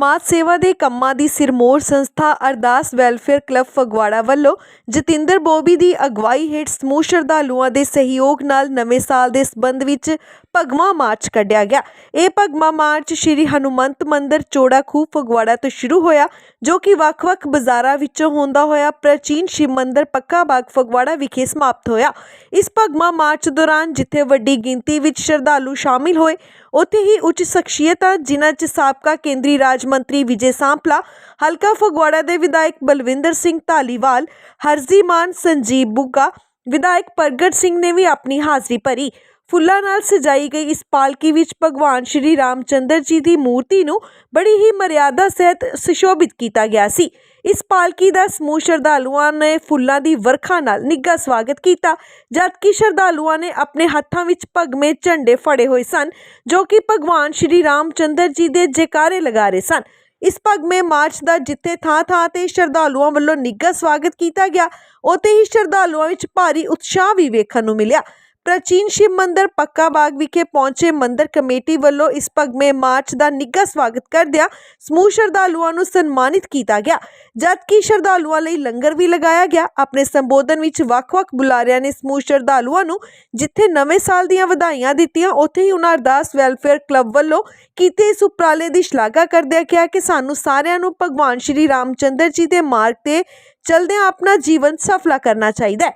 ਸਮਾਜ ਸੇਵਾ ਦੇ ਕੰਮਾਂ ਦੀ ਸਿਰਮੋਰ ਸੰਸਥਾ ਅਰਦਾਸ ਵੈਲਫੇਅਰ ਕਲੱਬ ਫਗਵਾੜਾ ਵੱਲੋਂ ਜਤਿੰਦਰ ਬੋਬੀ ਦੀ ਅਗਵਾਈ ਹੇਠ ਸਮੂਹ ਸ਼ਰਧਾਲੂਆਂ ਦੇ ਸਹਿਯੋਗ ਨਾਲ ਨਵੇਂ ਸਾਲ ਦੇ ਸਬੰਧ ਵਿੱਚ ਭਗਵਾ ਮਾਰਚ ਕੱਢਿਆ ਗਿਆ। ਇਹ ਭਗਵਾ ਮਾਰਚ ਸ਼੍ਰੀ ਹਨੂਮੰਤ ਮੰਦਿਰ ਚੋੜਾ ਖੂਹ ਫਗਵਾੜਾ ਤੋਂ ਸ਼ੁਰੂ ਹੋਇਆ, ਜੋ ਕਿ ਵੱਖ-ਵੱਖ ਬਾਜ਼ਾਰਾਂ ਵਿੱਚੋਂ ਹੁੰਦਾ ਹੋਇਆ ਪ੍ਰਾਚੀਨ ਸ਼ਿਵ ਮੰਦਿਰ ਪੱਕਾ ਬਾਗ ਫਗਵਾੜਾ ਵਿਖੇ ਸਮਾਪਤ ਹੋਇਆ। ਇਸ ਭਗਵਾ ਮਾਰਚ ਦੌਰਾਨ ਜਿੱਥੇ ਵੱਡੀ ਗਿਣਤੀ ਵਿੱਚ ਸ਼ਰਧਾਲੂ ਸ਼ਾਮਿਲ ਹੋਏ ਉੱਥੇ ਹੀ ਉੱਚ ਸ਼ਖਸੀਅਤਾਂ, ਜਿਨ੍ਹਾਂ 'ਚ ਸਾਬਕਾ ਕੇਂਦਰੀ ਰਾਜ ਮੰਤਰੀ ਵਿਜੇ ਸਾਂਪਲਾ, ਹਲਕਾ ਫਗਵਾੜਾ ਦੇ ਵਿਧਾਇਕ ਬਲਵਿੰਦਰ ਸਿੰਘ ਧਾਲੀਵਾਲ, ਹਰਜ਼ੀਮਾਨ ਸੰਜੀਵ ਬੁੱਗਾ, ਵਿਧਾਇਕ ਪ੍ਰਗਟ ਸਿੰਘ ਨੇ ਵੀ ਆਪਣੀ ਹਾਜ਼ਰੀ ਭਰੀ। ਫੁੱਲਾਂ ਨਾਲ ਸਜਾਈ ਗਈ ਇਸ ਪਾਲਕੀ ਵਿੱਚ ਭਗਵਾਨ ਸ਼੍ਰੀ ਰਾਮਚੰਦਰ ਜੀ ਦੀ ਮੂਰਤੀ ਨੂੰ ਬੜੀ ਹੀ ਮਰਿਆਦਾ ਸਹਿਤ ਸੁਸ਼ੋਭਿਤ ਕੀਤਾ ਗਿਆ ਸੀ। ਇਸ ਪਾਲਕੀ ਦਾ ਸਮੂਹ ਸ਼ਰਧਾਲੂਆਂ ਨੇ ਫੁੱਲਾਂ ਦੀ ਵਰਖਾ ਨਾਲ ਨਿੱਘਾ ਸਵਾਗਤ ਕੀਤਾ, ਜਦਕਿ ਸ਼ਰਧਾਲੂਆਂ ਨੇ ਆਪਣੇ ਹੱਥਾਂ ਵਿੱਚ ਭਗਵੇਂ ਝੰਡੇ ਫੜੇ ਹੋਏ ਸਨ, ਜੋ ਕਿ ਭਗਵਾਨ ਸ਼੍ਰੀ ਰਾਮਚੰਦਰ ਜੀ ਦੇ ਜੈਕਾਰੇ ਲਗਾ ਰਹੇ ਸਨ। ਇਸ ਭਗਵੇਂ ਮਾਰਚ ਦਾ ਜਿੱਥੇ ਥਾਂ-ਥਾਂ ਤੇ ਸ਼ਰਧਾਲੂਆਂ ਵੱਲੋਂ ਨਿੱਘਾ ਸਵਾਗਤ ਕੀਤਾ ਗਿਆ, ਉੱਥੇ ਹੀ ਸ਼ਰਧਾਲੂਆਂ ਵਿੱਚ ਭਾਰੀ ਉਤਸ਼ਾਹ ਵੀ ਵੇਖਣ ਨੂੰ ਮਿਲਿਆ। ਪ੍ਰਾਚੀਨ ਸ਼ਿਵ ਮੰਦਿਰ ਪੱਕਾ ਬਾਗ ਵਿਖੇ ਪਹੁੰਚੇ ਮੰਦਿਰ ਕਮੇਟੀ ਵੱਲੋਂ ਇਸ ਭਗਵੇਂ ਮਾਰਚ ਦਾ ਨਿੱਘਾ ਸਵਾਗਤ ਕਰਦਿਆਂ ਸਮੂਹ ਸ਼ਰਧਾਲੂਆਂ ਨੂੰ ਸਨਮਾਨਿਤ ਕੀਤਾ ਗਿਆ, ਜਦਕਿ ਸ਼ਰਧਾਲੂਆਂ ਲਈ ਲੰਗਰ ਵੀ ਲਗਾਇਆ ਗਿਆ। ਆਪਣੇ ਸੰਬੋਧਨ ਵਿੱਚ ਵੱਖ-ਵੱਖ ਬੁਲਾਰਿਆਂ ਨੇ ਸਮੂਹ ਸ਼ਰਧਾਲੂਆਂ ਨੂੰ ਜਿੱਥੇ ਨਵੇਂ ਸਾਲ ਦੀਆਂ ਵਧਾਈਆਂ ਦਿੱਤੀਆਂ, ਉੱਥੇ ਹੀ ਉਹਨਾਂ ਅਰਦਾਸ ਵੈਲਫੇਅਰ ਕਲੱਬ ਵੱਲੋਂ ਕੀਤੇ ਇਸ ਉਪਰਾਲੇ ਦੀ ਸ਼ਲਾਘਾ ਕਰਦਿਆਂ ਕਿਹਾ ਕਿ ਸਾਨੂੰ ਸਾਰਿਆਂ ਨੂੰ ਭਗਵਾਨ ਸ਼੍ਰੀ ਰਾਮਚੰਦਰ ਜੀ ਦੇ ਮਾਰਗ ਤੇ ਚਲਦਿਆਂ ਆਪਣਾ ਜੀਵਨ ਸਫਲਾ ਕਰਨਾ ਚਾਹੀਦਾ ਹੈ।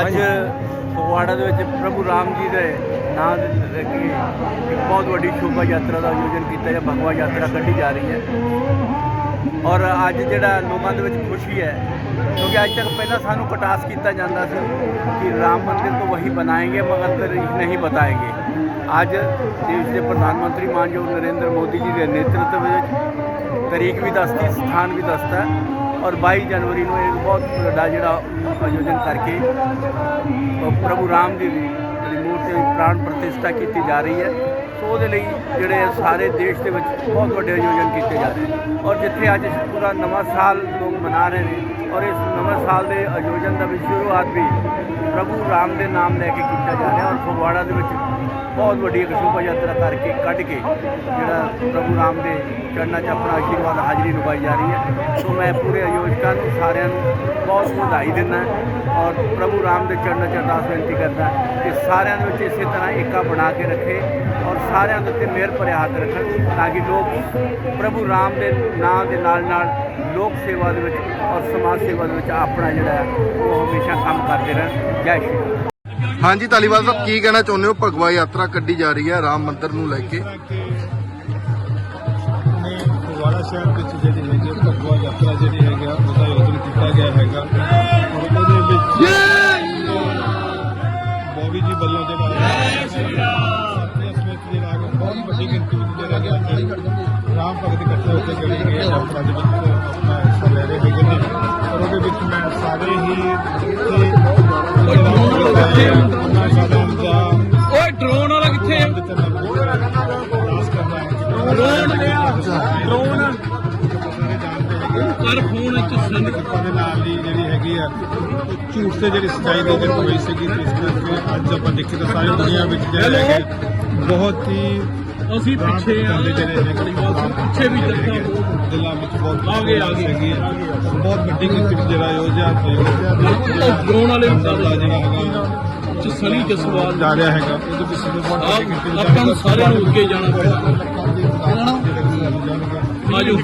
ਅੱਜ ਫਗਵਾੜਾ ਦੇ ਵਿੱਚ ਪ੍ਰਭੂ ਰਾਮ ਜੀ ਦੇ ਨਾਮ ਦੇ ਰੱਖੀ ਬਹੁਤ ਵੱਡੀ ਸ਼ੋਭਾ ਯਾਤਰਾ ਦਾ ਆਯੋਜਨ ਕੀਤਾ ਜਾਂ ਭਗਵਾ ਯਾਤਰਾ ਕੱਢੀ ਜਾ ਰਹੀ ਹੈ। ਔਰ ਅੱਜ ਜਿਹੜਾ ਲੋਕਾਂ ਦੇ ਵਿੱਚ ਖੁਸ਼ੀ ਹੈ, ਕਿਉਂਕਿ ਅੱਜ ਤੱਕ ਪਹਿਲਾਂ ਸਾਨੂੰ ਕਟਾਸ ਕੀਤਾ ਜਾਂਦਾ ਸੀ ਕਿ ਰਾਮ ਮੰਦਿਰ ਤੋਂ ਵਹੀ ਬਣਾਏਗੇ, ਮਗਰ ਤਾਰੀਖ ਨਹੀਂ ਬਤਾਏਗੇ। ਅੱਜ ਦੇਸ਼ ਦੇ ਪ੍ਰਧਾਨ ਮੰਤਰੀ ਮਾਨਯੋਗ ਨਰਿੰਦਰ ਮੋਦੀ ਜੀ ਦੇ ਨੇਤਰਤਵ ਵਿੱਚ ਤਾਰੀਖ ਵੀ ਦੱਸਦੀ, ਸਥਾਨ ਵੀ ਦੱਸਦਾ ਔਰ 22 ਜਨਵਰੀ ਨੂੰ ਇਹ ਬਹੁਤ ਵੱਡਾ ਜਿਹੜਾ ਆਯੋਜਨ ਕਰਕੇ ਪ੍ਰਭੂ ਰਾਮ ਜੀ ਦੀ ਜਿਹੜੀ ਮੂਰਤੀ ਪ੍ਰਾਣ ਪ੍ਰਤਿਸ਼ਠਾ ਕੀਤੀ ਜਾ ਰਹੀ ਹੈ। ਸੋ ਉਹਦੇ ਲਈ ਜਿਹੜੇ ਸਾਰੇ ਦੇਸ਼ ਦੇ ਵਿੱਚ ਬਹੁਤ ਵੱਡੇ ਆਯੋਜਨ ਕੀਤੇ ਜਾ ਰਹੇ ਨੇ। ਔਰ ਜਿੱਥੇ ਅੱਜ ਪੂਰਾ ਨਵਾਂ ਸਾਲ ਲੋਕ ਮਨਾ ਰਹੇ ਨੇ ਔਰ ਇਸ ਨਵੇਂ ਸਾਲ ਦੇ ਆਯੋਜਨ ਦਾ ਵੀ ਸ਼ੁਰੂਆਤ ਵੀ ਪ੍ਰਭੂ ਰਾਮ ਦੇ ਨਾਮ ਲੈ ਕੇ ਕੀਤਾ ਜਾ ਰਿਹਾ। ਔਰ ਫਗਵਾੜਾ ਦੇ ਵਿੱਚ ਬਹੁਤ ਵੱਡੀ ਇੱਕ ਸ਼ੋਭਾ ਯਾਤਰਾ ਕਰਕੇ ਕੱਢ ਕੇ ਜਿਹੜਾ ਪ੍ਰਭੂ ਰਾਮ ਦੇ ਚਰਨਾਂ 'ਚ ਆਪਣਾ ਆਸ਼ੀਰਵਾਦ ਹਾਜ਼ਰੀ ਨਿਭਾਈ ਜਾ ਰਹੀ ਹੈ। ਸੋ ਮੈਂ ਪੂਰੇ ਆਯੋਜਕਾਂ ਨੂੰ, ਸਾਰਿਆਂ ਨੂੰ ਬਹੁਤ ਵਧਾਈ ਦਿੰਦਾ ਔਰ ਪ੍ਰਭੂ ਰਾਮ ਦੇ ਚਰਨਾਂ 'ਚ ਅਰਦਾਸ ਬੇਨਤੀ ਕਰਦਾ ਕਿ ਸਾਰਿਆਂ ਦੇ ਵਿੱਚ ਇਸੇ ਤਰ੍ਹਾਂ ਏਕਾ ਬਣਾ ਕੇ ਰੱਖੇ ਔਰ ਸਾਰਿਆਂ ਦੇ ਉੱਤੇ ਮਿਹਰ ਭਰਿਆ ਹੱਥ ਰੱਖਣ ਤਾਂ ਕਿ ਲੋਕ ਪ੍ਰਭੂ ਰਾਮ ਦੇ ਨਾਮ ਦੇ ਨਾਲ ਨਾਲ ਲੋਕ ਸੇਵਾ ਦੇ ਵਿੱਚ ਔਰ ਸਮਾਜ ਸੇਵਾ ਦੇ ਵਿੱਚ ਆਪਣਾ ਜਿਹੜਾ ਉਹ ਹਮੇਸ਼ਾ ਕੰਮ ਕਰਦੇ ਰਹਿਣ। ਜੈ ਸ਼੍ਰੀ ਹਾਂਜੀ, ਧਾਲੀਵਾਲ ਸਾਹਿਬ, ਕੀ ਕਹਿਣਾ ਚਾਹੁੰਦੇ ਹੋ? ਭਗਵਾ ਯਾਤਰਾ ਕੱਢੀ ਜਾ ਰਹੀ ਹੈ, ਰਾਮ ਮੰਦਿਰ ਨੂੰ ਲੈ ਕੇ। ਫਗਵਾੜਾ ਸ਼ਹਿਰ ਵਿੱਚ ਜਿਹੜੀ ਹੈਗੀ ਭਗਵਾ ਯਾਤਰਾ ਜਿਹੜੀ ਹੈਗਾ ਉਹਦਾ ਆਯੋਜਨ ਕੀਤਾ ਗਿਆ ਹੈਗਾ। ਕਰ ਫੋਨ ਵਿੱਚ ਸੰਨ ਦੇ ਨਾਲ ਦੀ ਜਿਹੜੀ ਹੈਗੀ ਆ ਝੂਠ ਤੇ ਜਿਹੜੀ ਸਚਾਈ ਦੀ ਜਿੱਤ ਹੋਈ ਸੀਗੀ ਇਸ ਕਰਕੇ ਅੱਜ ਆਪਾਂ ਦੇਖੀ ਤਾਂ ਸਾਰੀ ਦੁਨੀਆ ਵਿੱਚ ਜਿਹੜਾ ਹੈਗੇ ਬਹੁਤ ਹੀ ਅਸੀਂ ਪਿੱਛੇ ਆ ਜਿਹੜੇ ਪਿੱਛੇ ਵੀ ਜੱਥਾ ਦਿਲਾਂ ਵਿੱਚ ਬਹੁਤ ਆ ਗਏ, ਆ ਗਏ। ਹੈਗੀ ਆ। ਬਹੁਤ ਵੱਡੀ ਵਿੱਚ ਜਿਹੜਾ ਯੋਜਿਆ ਤੇ ਡਰੋਨ ਵਾਲੇ ਦਾ ਜਿਹੜਾ ਹੈਗਾ ਚ ਸਨੀ ਜਸਵਾਲ ਜਾ ਰਿਹਾ ਹੈਗਾ ਉਹਦੇ ਬਹੁਤ ਵਿੱਚ ਆਪਾਂ ਨੂੰ ਸਾਰਿਆਂ ਨੂੰ ਅੱਗੇ ਜਾਣਾ ਪੈਣਾ ਆਜੋ।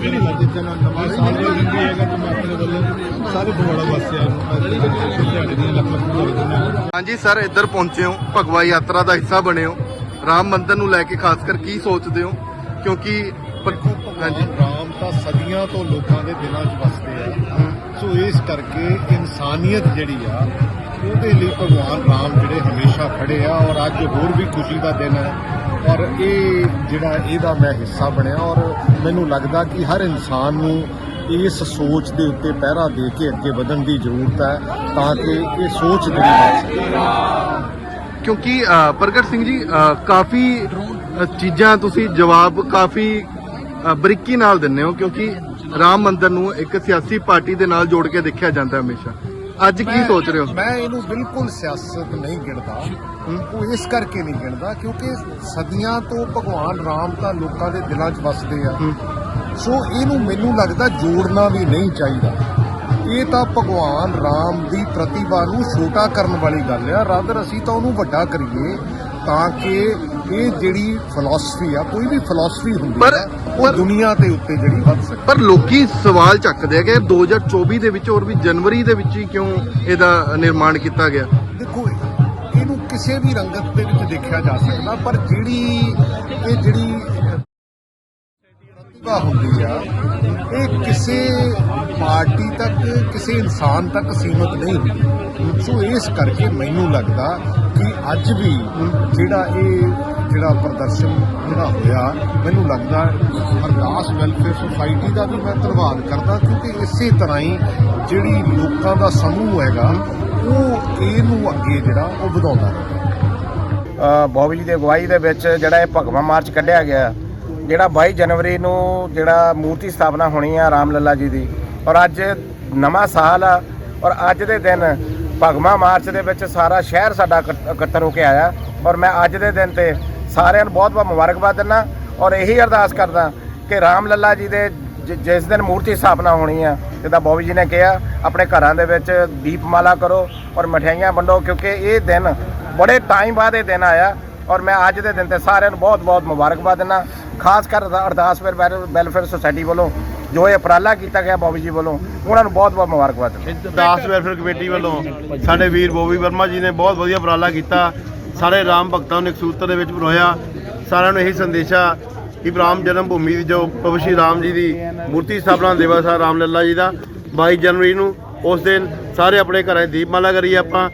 ਹਾਂਜੀ ਸਰ ਇੱਧਰ ਪਹੁੰਚੇ ਹੋ ਭਗਵਾ ਯਾਤਰਾ ਦਾ ਹਿੱਸਾ ਬਣੇ ਹੋ। ਰਾਮ ਮੰਦਿਰ ਨੂੰ ਲੈ ਕੇ ਖਾਸ ਕਰ ਕੀ ਸੋਚਦੇ ਹੋ? ਕਿਉਂਕਿ ਹਾਂਜੀ। ਰਾਮ ਤਾਂ ਸਦੀਆਂ ਤੋਂ ਲੋਕਾਂ ਦੇ ਦਿਲਾਂ 'ਚ ਵਸਦੇ ਆ। ਸੋ ਇਸ ਕਰਕੇ ਇਨਸਾਨੀਅਤ ਜਿਹੜੀ ਆ ਉਹਦੇ ਲਈ ਭਗਵਾਨ ਰਾਮ ਜਿਹੜੇ ਹਮੇਸ਼ਾ ਖੜੇ ਆ ਔਰ ਅੱਜ ਹੋਰ ਵੀ ਖੁਸ਼ੀ ਦਾ ਦਿਨ ਹੈ। ਔਰ ਇਹ ਜਿਹੜਾ ਇਹਦਾ ਮੈਂ ਹਿੱਸਾ ਬਣਿਆ ਔਰ ਮੈਨੂੰ ਲੱਗਦਾ ਕਿ ਹਰ ਇਨਸਾਨ ਨੂੰ ਇਸ ਸੋਚ ਦੇ ਉੱਤੇ ਪਹਿਰਾ ਦੇ ਕੇ ਅੱਗੇ ਵਧਣ ਦੀ ਜ਼ਰੂਰਤ ਹੈ ਤਾਂ ਕਿ ਇਹ ਸੋਚ ਜਿਹੜੀ ਬਣ ਸਕੇ। ਕਿਉਂਕਿ ਪ੍ਰਗਟ ਸਿੰਘ ਜੀ ਕਾਫੀ ਚੀਜ਼ਾਂ ਤੁਸੀਂ ਜਵਾਬ ਕਾਫੀ ਬਰੀਕੀ ਨਾਲ ਦਿੰਦੇ ਹੋ ਕਿਉਂਕਿ ਰਾਮ ਮੰਦਰ ਨੂੰ ਇੱਕ ਸਿਆਸੀ ਪਾਰਟੀ ਦੇ ਨਾਲ ਜੋੜ ਕੇ ਦੇਖਿਆ ਜਾਂਦਾ ਹਮੇਸ਼ਾ। ਅੱਜ ਕੀ ਮੈਂ- ਸੋਚ ਰਹੇ ਹੋ? ਮੈਂ ਇਹਨੂੰ ਬਿਲਕੁਲ ਸਿਆਸਤ ਨਹੀਂ ਗਿਣਦਾ। ਉਹ ਇਸ ਕਰਕੇ ਨਹੀਂ ਗਿਣਦਾ ਕਿਉਂਕਿ ਸਦੀਆਂ ਤੋਂ ਭਗਵਾਨ ਰਾਮ ਤਾਂ ਲੋਕਾਂ ਦੇ ਦਿਲਾਂ 'ਚ ਵਸਦੇ ਆ। ਹੂੰ। ਸੋ ਇਹਨੂੰ ਮੈਨੂੰ ਲੱਗਦਾ ਜੋੜਨਾ ਵੀ ਨਹੀਂ ਚਾਹੀਦਾ। ਇਹ ਤਾਂ ਭਗਵਾਨ ਰਾਮ ਦੀ ਪ੍ਰਤਿਭਾ ਨੂੰ ਛੋਟਾ ਕਰਨ ਵਾਲੀ ਗੱਲ ਆ। ਰਾਦਰ ਅਸੀਂ ਤਾਂ ਉਹਨੂੰ ਵੱਡਾ ਕਰੀਏ ਤਾਂ ਕਿ ਇਹ ਜਿਹੜੀ ਫਿਲਾਸਫੀ ਆ ਕੋਈ ਵੀ ਫਿਲਾਸਫੀ ਹੁੰਦੀ ਪਰ- ਪਰ- ਉਹ ਦੁਨੀਆ ਦੇ ਉੱਤੇ ਜਿਹੜੀ ਵੱਧ ਸਕੇ ਪਰ ਲੋਕੀ ਸਵਾਲ ਚੱਕਦੇ ਆ ਕਿ 2024 ਦੇ ਵਿੱਚ ਔਰ ਵੀ ਜਨਵਰੀ ਦੇ ਵਿੱਚ ਹੀ ਕਿਉਂ ਇਹਦਾ ਨਿਰਮਾਣ ਕੀਤਾ ਗਿਆ? ਦੇਖੋ ਇਹਨੂੰ ਕਿਸੇ ਵੀ ਰੰਗਤ ਦੇ ਵਿੱਚ ਦੇਖਿਆ ਜਾ ਸਕਦਾ ਪਰ ਜਿਹੜੀ ਇਹ ਜਿਹੜੀ ਪ੍ਰਤਿਭਾ ਹੁੰਦੀ ਆ ਇਹ ਕਿਸੇ ਪਾਰਟੀ ਤੱਕ ਕਿਸੇ ਇਨਸਾਨ ਤੱਕ ਸੀਮਤ ਨਹੀਂ ਹੁੰਦੀ। ਸੋ ਇਸ ਕਰਕੇ ਮੈਨੂੰ ਲੱਗਦਾ ਕਿ ਅੱਜ ਵੀ ਜਿਹੜਾ ਇਹ ਜਿਹੜਾ ਪ੍ਰਦਰਸ਼ਨ ਜਿਹੜਾ ਹੋਇਆ ਮੈਨੂੰ ਲੱਗਦਾ ਅਰਦਾਸ ਵੈਲਫੇਅਰ ਸੁਸਾਇਟੀ ਦਾ ਵੀ ਮੈਂ ਧੰਨਵਾਦ ਕਰਦਾ ਕਿਉਂਕਿ ਇਸੇ ਤਰ੍ਹਾਂ ਹੀ ਜਿਹੜੀ ਲੋਕਾਂ ਦਾ ਸਮੂਹ ਹੈਗਾ ਉਹ ਇਹਨੂੰ ਅੱਗੇ ਜਿਹੜਾ ਉਹ ਵਧਾਉਂਦਾ ਅ, ਬੋਬੀ ਜੀ ਦੀ ਅਗਵਾਈ ਦੇ ਵਿੱਚ ਜਿਹੜਾ ਇਹ ਭਗਵਾ ਮਾਰਚ ਕੱਢਿਆ ਗਿਆ ਜਿਹੜਾ 22 ਜਨਵਰੀ ਨੂੰ ਜਿਹੜਾ ਮੂਰਤੀ ਸਥਾਪਨਾ ਹੋਣੀ ਆ ਰਾਮ ਲੱਲਾ ਜੀ ਦੀ ਔਰ ਅੱਜ ਨਵਾਂ ਸਾਲ ਆ ਔਰ ਅੱਜ ਦੇ ਦਿਨ ਭਗਵਾ ਮਾਰਚ ਦੇ ਵਿੱਚ ਸਾਰਾ ਸ਼ਹਿਰ ਸਾਡਾ ਇਕੱਠ- ਇਕੱਤਰ ਹੋ ਕੇ ਆਇਆ ਔਰ ਮੈਂ ਅੱਜ ਦੇ ਦਿਨ ਤੇ ਸਾਰਿਆਂ ਨੂੰ ਬਹੁਤ ਬਹੁਤ ਮੁਬਾਰਕਬਾਦ ਦਿੰਦਾ ਔਰ ਇਹੀ ਅਰਦਾਸ ਕਰਦਾ ਕਿ ਰਾਮ ਲੱਲਾ ਜੀ ਦੇ ਜ- ਜਿਸ ਦਿਨ ਮੂਰਤੀ ਸਥਾਪਨਾ ਹੋਣੀ ਆ, ਜਿੱਦਾਂ ਬੋਬੀ ਜੀ ਨੇ ਕਿਹਾ, ਆਪਣੇ ਘਰਾਂ ਦੇ ਵਿੱਚ ਦੀਪਮਾਲਾ ਕਰੋ ਔਰ ਮਠਿਆਈਆਂ ਵੰਡੋ ਕਿਉਂਕਿ ਇਹ ਦਿਨ ਬੜੇ ਟਾਈਮ ਬਾਅਦ ਇਹ ਦਿਨ ਆਇਆ ਔਰ ਮੈਂ ਅੱਜ ਦੇ ਦਿਨ ਤੇ ਸਾਰਿਆਂ ਨੂੰ ਬਹੁਤ ਬਹੁਤ ਮੁਬਾਰਕਬਾਦ ਦਿੰਦਾ, ਖਾਸ ਕਰ ਅਰਦਾਸ ਵੈਲਫੇਅਰ ਸੁਸਾਇਟੀ ਵੱਲੋਂ ਜੋ ਇਹ ਉਪਰਾਲਾ ਕੀਤਾ ਗਿਆ ਬੋਬੀ ਜੀ ਵੱਲੋਂ, ਉਹਨਾਂ ਨੂੰ ਬਹੁਤ ਬਹੁਤ ਮੁਬਾਰਕਬਾਦ। ਦਿੰਦਾ ਦਾਸ ਵੈਲਫੇਅਰ ਕਮੇਟੀ ਵੱਲੋਂ ਸਾਡੇ ਵੀਰ ਬੋਬੀ ਵਰਮਾ ਜੀ ਨੇ ਬਹੁਤ ਵਧੀਆ ਉਪਰਾਲਾ ਕੀਤਾ। ਸਾਰੇ ਰਾਮ ਭਗਤਾਂ ਨੂੰ ਇਕਸੂਤਰ ਦੇ ਵਿੱਚ ਪਰੋਇਆ ਸਾਰਿਆਂ ਨੂੰ ਇਹੀ ਸੰਦੇਸ਼ਾ ਕਿ ਰਾਮ ਜਨਮ ਭੂਮੀ ਦੀ ਜੋ ਪ੍ਰਭੂ ਸ਼੍ਰੀ ਰਾਮ ਜੀ ਦੀ ਮੂਰਤੀ ਸਥਾਪਨਾ ਦਿਵਸ ਆ ਰਾਮ ਲੱਲਾ ਜੀ ਦਾ 22 ਜਨਵਰੀ ਨੂੰ, ਉਸ ਦਿਨ ਸਾਰੇ ਆਪਣੇ ਘਰਾਂ 'ਚ ਦੀਪਮਾਲਾ ਕਰੀਏ ਆਪਾਂ।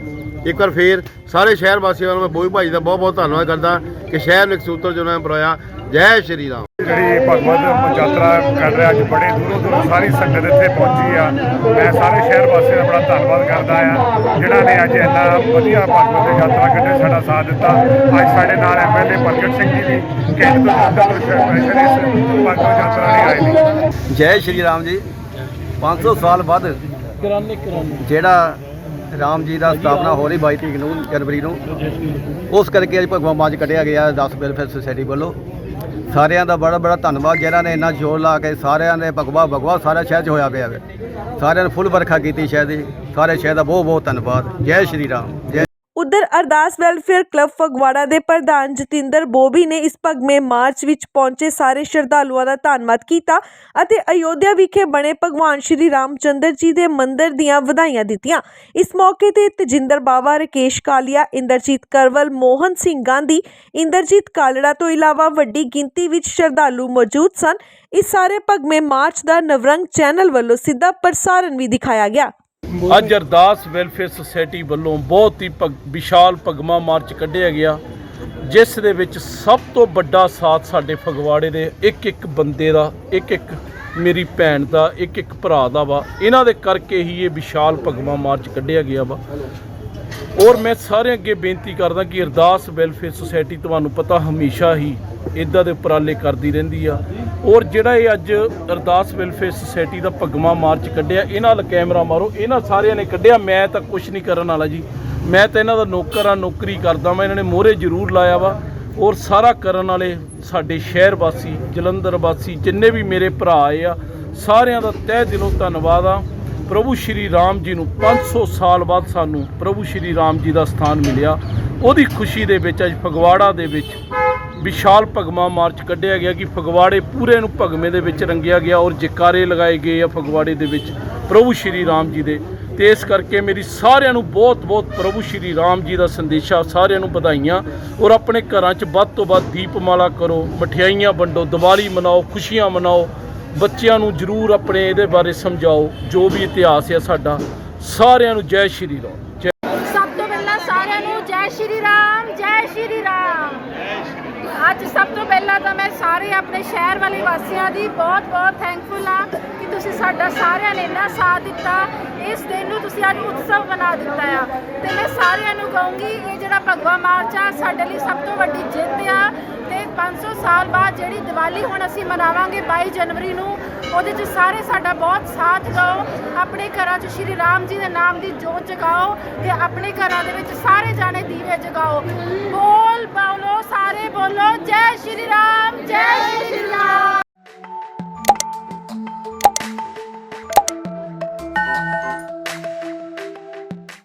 ਇੱਕ ਵਾਰ ਫੇਰ ਸਾਰੇ ਸ਼ਹਿਰ ਵਾਸੀਆਂ ਨੂੰ ਮੈਂ ਬੋਈ ਭਾਈ ਦਾ ਬਹੁਤ ਬਹੁਤ ਧੰਨਵਾਦ ਕਰਦਾ ਕਿ ਸ਼ਹਿਰ ਨੂੰ ਇੱਕ ਸੂਤਰ ਜੋ ਉਹਨਾਂ ਨੇ ਪਰੋਇਆ ਜੈ ਸ਼੍ਰੀ ਰਾਮ। ਜਿਹੜੀ ਭਗਵਤ ਯਾਤਰਾ ਕਰ ਰਿਹਾ ਅੱਜ ਬੜੇ ਦੂਰੋਂ ਦੂਰੋਂ ਸਾਰੀ ਸੰਗਤ ਇੱਥੇ ਪਹੁੰਚੀ ਆ। ਮੈਂ ਸਾਰੇ ਸ਼ਹਿਰ ਵਾਸੀਆਂ ਦਾ ਬੜਾ ਧੰਨਵਾਦ ਕਰਦਾ ਆ ਜਿਨ੍ਹਾਂ ਨੇ ਅੱਜ ਇੰਨਾ ਵਧੀਆ ਭਗਵਤ ਯਾਤਰਾ ਕੱਢੇ ਸਾਡਾ ਸਾਥ ਦਿੱਤਾ। ਅੱਜ ਸਾਡੇ ਨਾਲ ਐਮਐਲਏ ਪ੍ਰਗਟ ਸਿੰਘ ਜੀ ਵੀ ਕੈਂਟ ਤੋਂ ਅੰਦਰ ਸਪੈਸ਼ਲਿਸਟ ਭਗਵਤ ਯਾਤਰਾ ਲਈ ਆਏ ਨੇ। ਜੈ ਸ਼੍ਰੀ ਰਾਮ ਜੀ। 500 ਸਾਲ ਬਾਅਦ ਜਿਹੜਾ ਰਾਮ ਜੀ ਦਾ ਸਥਾਪਨਾ ਹੋ ਰਹੀ 22 ਤਰੀਕ ਨੂੰ ਜਨਵਰੀ ਨੂੰ ਉਸ ਕਰਕੇ ਅੱਜ ਭਗਵਾਨ ਮਾਜ ਕੱਢਿਆ ਗਿਆ 10 ਵੈਲਫੇਅਰ ਸੁਸਾਇਟੀ ਵੱਲੋਂ। ਸਾਰਿਆਂ ਦਾ ਬੜਾ ਬੜਾ ਧੰਨਵਾਦ, ਜਿਹਨਾਂ ਨੇ ਇੰਨਾ ਜ਼ੋਰ ਲਾ ਕੇ ਸਾਰਿਆਂ ਨੇ ਭਗਵਾ ਭਗਵਾ ਸਾਰਾ ਸ਼ਹਿਰ 'ਚ ਹੋਇਆ ਪਿਆ ਵੇ। ਸਾਰਿਆਂ ਨੇ ਫੁੱਲ ਵਰਖਾ ਕੀਤੀ ਸ਼ਹਿਰ ਦੀ। ਸਾਰੇ ਸ਼ਹਿਰ ਦਾ ਬਹੁਤ ਬਹੁਤ ਧੰਨਵਾਦ। ਜੈ ਸ਼੍ਰੀ ਰਾਮ, ਜੈ ਉਧਰ ਅਰਦਾਸ ਵੈਲਫੇਅਰ ਕਲੱਬ ਫਗਵਾੜਾ ਦੇ ਪ੍ਰਧਾਨ ਜਤਿੰਦਰ ਬੋਬੀ ਨੇ ਇਸ ਭਗਮੇ ਮਾਰਚ ਵਿੱਚ ਪਹੁੰਚੇ ਸਾਰੇ ਸ਼ਰਧਾਲੂਆਂ ਦਾ ਧੰਨਵਾਦ ਕੀਤਾ ਅਤੇ ਅਯੋਧਿਆ ਵਿਖੇ ਬਣੇ ਭਗਵਾਨ ਸ਼੍ਰੀ ਰਾਮਚੰਦਰ ਜੀ ਦੇ ਮੰਦਿਰ ਦੀਆਂ ਵਧਾਈਆਂ ਦਿੱਤੀਆਂ। ਇਸ ਮੌਕੇ ਤੇ ਤਜਿੰਦਰ ਬਾਵਾ, ਰਕੇਸ਼ ਕਾਲੀਆ, ਇੰਦਰਜੀਤ ਕਰਵਲ, ਮੋਹਨ ਸਿੰਘ ਗਾਂਧੀ, ਇੰਦਰਜੀਤ ਕਾਲੜਾ ਤੋਂ ਇਲਾਵਾ ਵੱਡੀ ਗਿਣਤੀ ਵਿੱਚ ਸ਼ਰਧਾਲੂ ਮੌਜੂਦ ਸਨ। ਇਸ ਸਾਰੇ ਭਗਮੇ ਮਾਰਚ ਦਾ ਨਵਰੰਗ ਚੈਨਲ ਵੱਲੋਂ ਸਿੱਧਾ ਪ੍ਰਸਾਰਣ ਵੀ ਦਿਖਾਇਆ ਗਿਆ। ਅੱਜ ਅਰਦਾਸ ਵੈਲਫੇਅਰ ਸੁਸਾਇਟੀ ਵੱਲੋਂ ਬਹੁਤ ਹੀ ਭਗ- ਵਿਸ਼ਾਲ ਭਗਮਾ ਮਾਰਚ ਕੱਢਿਆ ਗਿਆ, ਜਿਸ ਦੇ ਵਿੱਚ ਸਭ ਤੋਂ ਵੱਡਾ ਸਾਥ ਸਾਡੇ ਫਗਵਾੜੇ ਦੇ ਇੱਕ ਇੱਕ ਬੰਦੇ ਦਾ ਇੱਕ ਇੱਕ ਮੇਰੀ ਭੈਣ ਦਾ ਇੱਕ ਇੱਕ ਭਰਾ ਦਾ ਵਾ। ਇਹਨਾਂ ਦੇ ਕਰਕੇ ਹੀ ਇਹ ਵਿਸ਼ਾਲ ਭਗਮਾ ਮਾਰਚ ਕੱਢਿਆ ਗਿਆ ਵਾ। ਔਰ ਮੈਂ ਸਾਰਿਆਂ ਅੱਗੇ ਬੇਨਤੀ ਕਰਦਾ ਕਿ ਅਰਦਾਸ ਵੈਲਫੇਅਰ ਸੁਸਾਇਟੀ, ਤੁਹਾਨੂੰ ਪਤਾ ਹਮੇਸ਼ਾ ਹੀ ਇਦਾਂ ਦੇ ਉਪਰਾਲੇ ਕਰਦੀ ਰਹਿੰਦੀ ਆ। ਔਰ ਜਿਹੜਾ ਇਹ ਅੱਜ ਅਰਦਾਸ ਵੈਲਫੇਅਰ ਸੁਸਾਇਟੀ ਦਾ ਭਗਮਾ ਮਾਰਚ ਕੱਢਿਆ, ਇਹਨਾਂ ਨਾਲ ਕੈਮਰਾ ਮਾਰੋ, ਇਹਨਾਂ ਸਾਰਿਆਂ ਨੇ ਕੱਢਿਆ, ਮੈਂ ਤਾਂ ਕੁਝ ਨਹੀਂ ਕਰਨ ਵਾਲਾ ਜੀ। ਮੈਂ ਤਾਂ ਇਹਨਾਂ ਦਾ ਨੌਕਰ ਆ ਨੌਕਰੀ ਕਰਦਾ ਮੈਂ ਇਹਨਾਂ ਨੇ ਮੋਹਰੇ ਜ਼ਰੂਰ ਲਾਇਆ ਵਾ। ਔਰ ਸਾਰਾ ਕਰਨ ਵਾਲੇ ਸਾਡੇ ਸ਼ਹਿਰ ਵਾਸੀ, ਜਲੰਧਰ ਵਾਸੀ, ਜਿੰਨੇ ਵੀ ਮੇਰੇ ਭਰਾ ਆਏ ਆ, ਸਾਰਿਆਂ ਦਾ ਤਹਿ ਦਿਲੋਂ ਧੰਨਵਾਦ ਆ। ਪ੍ਰਭੂ ਸ਼੍ਰੀ ਰਾਮ ਜੀ ਨੂੰ 500 ਸਾਲ ਬਾਅਦ ਸਾਨੂੰ ਪ੍ਰਭੂ ਸ਼੍ਰੀ ਰਾਮ ਜੀ ਦਾ ਸਥਾਨ ਮਿਲਿਆ। ਉਹਦੀ ਖੁਸ਼ੀ ਦੇ ਵਿੱਚ, ਅੱਜ ਫਗਵਾੜਾ ਦੇ ਵਿੱਚ ਵਿਸ਼ਾਲ ਭਗਮਾ ਮਾਰਚ ਕੱਢਿਆ ਗਿਆ ਕਿ ਫਗਵਾੜੇ ਪੂਰੇ ਨੂੰ ਭਗਮੇ ਦੇ ਵਿੱਚ ਰੰਗਿਆ ਗਿਆ ਔਰ ਜਕਾਰੇ ਲਗਾਏ ਗਏ ਆ ਫਗਵਾੜੇ ਦੇ ਵਿੱਚ ਪ੍ਰਭੂ ਸ਼੍ਰੀ ਰਾਮ ਜੀ ਦੇ। ਤੇ ਇਸ ਕਰਕੇ ਮੇਰੀ ਸਾਰਿਆਂ ਨੂੰ ਬਹੁਤ-ਬਹੁਤ ਪ੍ਰਭੂ ਸ਼੍ਰੀ ਰਾਮ ਜੀ ਦਾ ਸੰਦੇਸ਼ਾ, ਸਾਰਿਆਂ ਨੂੰ ਵਧਾਈਆਂ ਔਰ ਆਪਣੇ ਘਰਾਂ 'ਚ ਵੱਧ ਤੋਂ ਵੱਧ ਦੀਪਮਾਲਾ ਕਰੋ, ਮਠਿਆਈਆਂ ਵੰਡੋ, ਦੀਵਾਲੀ ਮਨਾਓ, ਖੁਸ਼ੀਆਂ ਮਨਾਓ, ਬੱਚਿਆਂ ਨੂੰ ਜ਼ਰੂਰ ਆਪਣੇ ਇਹਦੇ ਬਾਰੇ ਸਮਝਾਓ, ਜੋ ਵੀ ਇਤਿਹਾਸ ਹੈ ਸਾਡਾ, ਸਾਰਿਆਂ ਨੂੰ ਜੈ ਸ਼੍ਰੀ ਰਾਮ ਜੈ ਸਭ ਤੋਂ ਪਹਿਲਾਂ ਸਾਰਿਆਂ ਨੂੰ ਜੈ ਸ਼੍ਰੀ ਰਾਮ ਜੈ ਸ਼੍ਰੀ ਰਾਮ ਅੱਜ ਸਭ ਤੋਂ ਪਹਿਲਾਂ ਤਾਂ ਮੈਂ ਸਾਰੇ ਆਪਣੇ ਸ਼ਹਿਰ ਵਾਲੇ ਵਾਸੀਆਂ ਦੀ ਬਹੁਤ-ਬਹੁਤ ਥੈਂਕਫੁਲ ਹਾਂ ਕਿ ਤੁਸੀਂ ਸਾਡਾ ਸਾਰਿਆਂ ਨੇ ਇੰਨਾ ਸਾਥ ਦਿੱਤਾ। ਇਸ ਦਿਨ ਨੂੰ ਤੁਸੀਂ ਅੱਜ ਉਤਸਵ ਬਣਾ ਦਿੱਤਾ ਆ। ਤੇ ਮੈਂ ਸਾਰਿਆਂ ਨੂੰ ਕਹੂੰਗੀ, ਇਹ ਜਿਹੜਾ ਭਗਵਾ ਮਾਰਚ ਆ, ਸਾਡੇ ਲਈ ਸਭ ਤੋਂ ਵੱਡੀ ਜਿੱਤ ਆ। 500 ਸਾਲ ਬਾਅਦ ਜਿਹੜੀ ਦੀਵਾਲੀ ਹੁਣ ਅਸੀਂ ਮਨਾਵਾਂਗੇ 22 ਜਨਵਰੀ ਨੂੰ, ਉਹਦੇ 'ਚ ਸਾਰੇ ਸਾਡਾ ਬਹੁਤ ਸਾਥ ਦਿਓ, ਆਪਣੇ ਘਰਾਂ 'ਚ ਸ਼੍ਰੀ ਰਾਮ ਜੀ ਦੇ ਨਾਮ ਦੀ ਜੋਤ ਜਗਾਓ ਤੇ ਆਪਣੇ ਘਰਾਂ ਦੇ ਵਿੱਚ ਸਾਰੇ ਜਾਣੇ ਦੀਵੇ ਜਗਾਓ। ਬੋਲ ਬੋਲੋ ਸਾਰੇ ਬੋਲੋ, ਜੈ ਸ਼੍ਰੀ ਰਾਮ, ਜੈ ਸ਼੍ਰੀ ਰਾਮ।